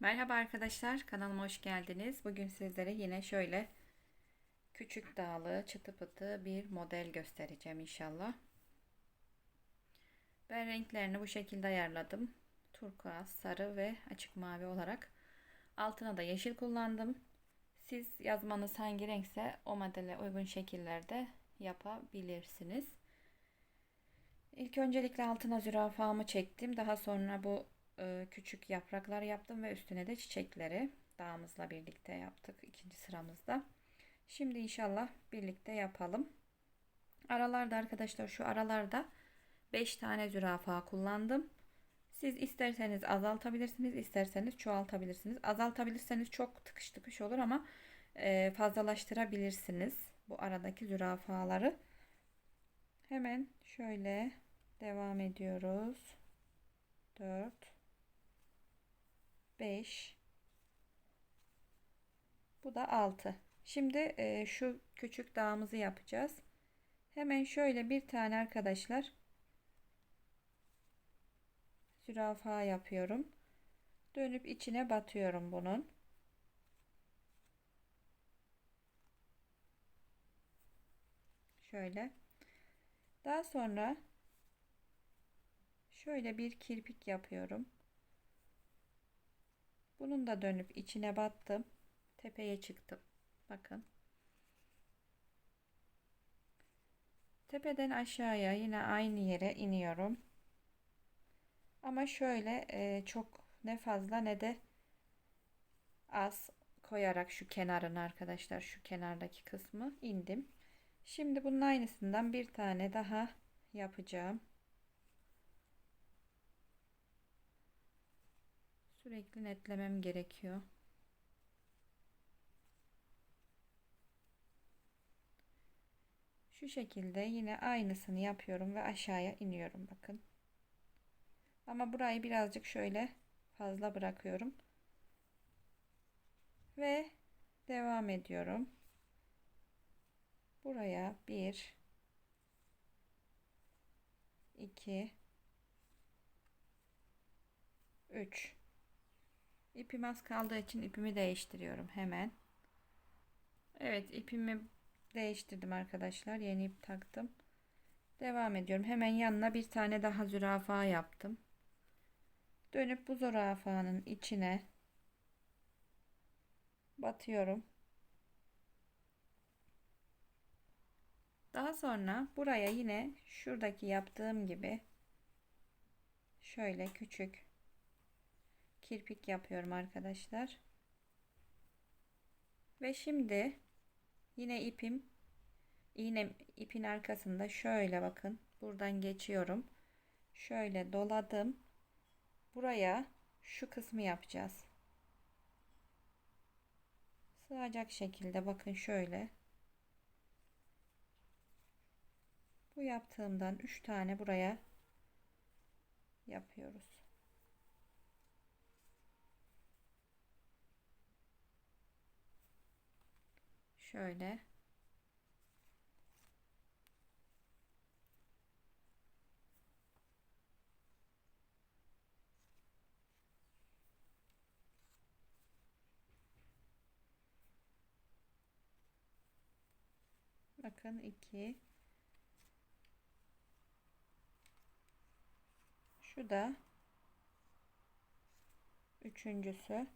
Merhaba arkadaşlar, kanalıma hoş geldiniz. Bugün sizlere yine şöyle küçük dağlı, çıtı pıtı bir model göstereceğim inşallah. Ben renklerini bu şekilde ayarladım. Turkuaz, sarı ve açık mavi olarak. Altına da yeşil kullandım. Siz yazmanız hangi renkse o modele uygun şekillerde yapabilirsiniz. İlk öncelikle altına zürafamı çektim. Daha sonra bu küçük yapraklar yaptım ve üstüne de çiçekleri dağımızla birlikte yaptık ikinci sıramızda. Şimdi inşallah birlikte yapalım. Aralarda arkadaşlar şu aralarda 5 tane zürafa kullandım. Siz isterseniz azaltabilirsiniz, isterseniz çoğaltabilirsiniz. Azaltabilirseniz çok tıkış tıkış olur ama e, fazlalaştırabilirsiniz bu aradaki zürafaları. Hemen şöyle devam ediyoruz. 4 5 Bu da 6. Şimdi e, şu küçük dağımızı yapacağız. Hemen şöyle bir tane arkadaşlar zürafa yapıyorum. Dönüp içine batıyorum bunun. Şöyle. Daha sonra şöyle bir kirpik yapıyorum. Bunun da dönüp içine battım. Tepeye çıktım. Bakın. Tepeden aşağıya yine aynı yere iniyorum. Ama şöyle e, çok ne fazla ne de az koyarak şu kenarını arkadaşlar şu kenardaki kısmı indim. Şimdi bunun aynısından bir tane daha yapacağım. Sürekli netlemem gerekiyor. Şu şekilde yine aynısını yapıyorum ve aşağıya iniyorum bakın. Ama burayı birazcık şöyle fazla bırakıyorum. Ve devam ediyorum. Buraya 1 2 3 İpim az kaldığı için ipimi değiştiriyorum hemen. Evet ipimi değiştirdim arkadaşlar. Yeni ip taktım. Devam ediyorum. Hemen yanına bir tane daha zürafa yaptım. Dönüp bu zürafanın içine batıyorum. Daha sonra buraya yine şuradaki yaptığım gibi şöyle küçük kirpik yapıyorum arkadaşlar. Ve şimdi yine ipim iğne ipin arkasında şöyle bakın buradan geçiyorum. Şöyle doladım. Buraya şu kısmı yapacağız. Sığacak şekilde bakın şöyle. Bu yaptığımdan 3 tane buraya yapıyoruz. Şöyle. Bakın 2 Şu da üçüncüsü.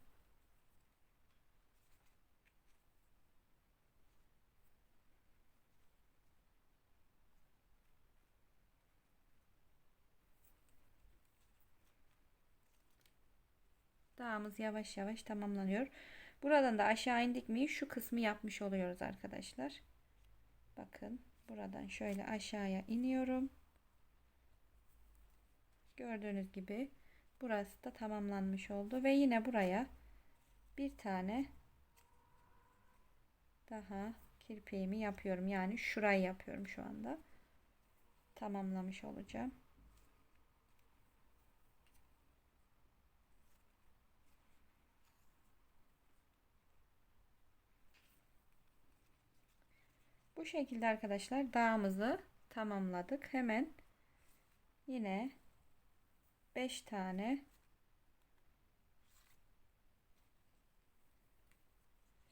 Dağımız yavaş yavaş tamamlanıyor. Buradan da aşağı indik mi şu kısmı yapmış oluyoruz arkadaşlar. Bakın buradan şöyle aşağıya iniyorum. Gördüğünüz gibi burası da tamamlanmış oldu ve yine buraya bir tane daha kirpiğimi yapıyorum. Yani şurayı yapıyorum şu anda. Tamamlamış olacağım. Bu şekilde arkadaşlar dağımızı tamamladık. Hemen yine 5 tane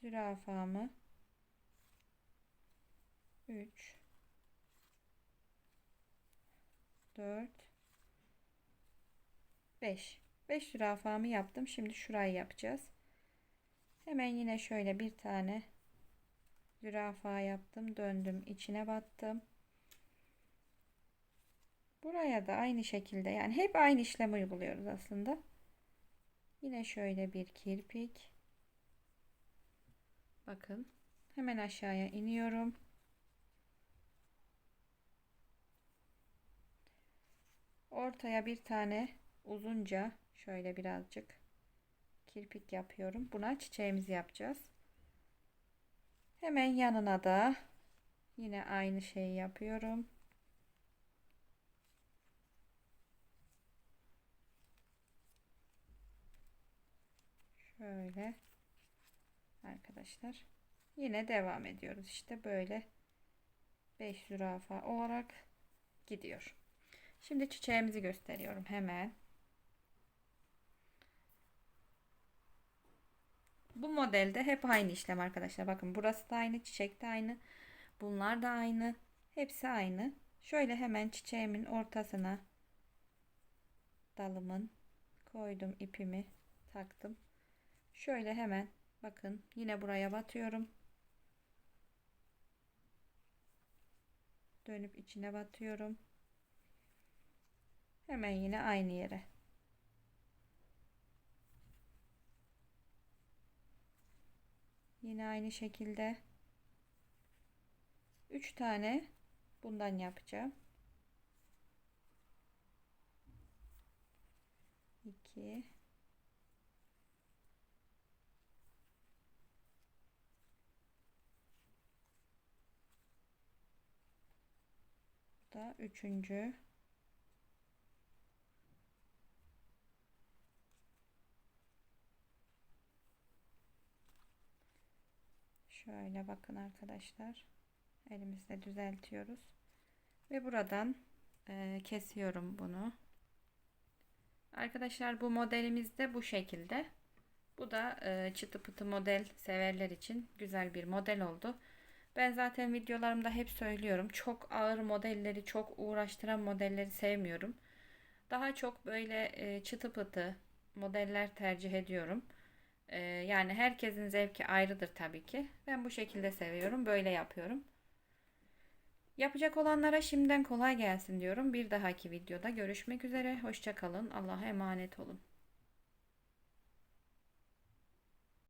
zürafamı 3 4 5 5 zürafamı yaptım. Şimdi şurayı yapacağız. Hemen yine şöyle bir tane zürafa yaptım. Döndüm. içine battım. Buraya da aynı şekilde yani hep aynı işlemi uyguluyoruz aslında. Yine şöyle bir kirpik. Bakın. Hemen aşağıya iniyorum. Ortaya bir tane uzunca şöyle birazcık kirpik yapıyorum. Buna çiçeğimizi yapacağız. Hemen yanına da yine aynı şeyi yapıyorum. Şöyle arkadaşlar. Yine devam ediyoruz. İşte böyle 5 zürafa olarak gidiyor. Şimdi çiçeğimizi gösteriyorum hemen. Bu modelde hep aynı işlem arkadaşlar. Bakın burası da aynı, çiçek de aynı. Bunlar da aynı. Hepsi aynı. Şöyle hemen çiçeğimin ortasına dalımın koydum ipimi taktım. Şöyle hemen bakın yine buraya batıyorum. Dönüp içine batıyorum. Hemen yine aynı yere. Yine aynı şekilde 3 tane bundan yapacağım. 2 da üçüncü Şöyle bakın arkadaşlar. Elimizle düzeltiyoruz. Ve buradan e, kesiyorum bunu. Arkadaşlar bu modelimiz de bu şekilde. Bu da e, çıtı pıtı model severler için güzel bir model oldu. Ben zaten videolarımda hep söylüyorum. Çok ağır modelleri, çok uğraştıran modelleri sevmiyorum. Daha çok böyle e, çıtı pıtı modeller tercih ediyorum. E, yani herkesin zevki ayrıdır tabii ki. Ben bu şekilde seviyorum. Böyle yapıyorum. Yapacak olanlara şimdiden kolay gelsin diyorum. Bir dahaki videoda görüşmek üzere. Hoşçakalın. Allah'a emanet olun.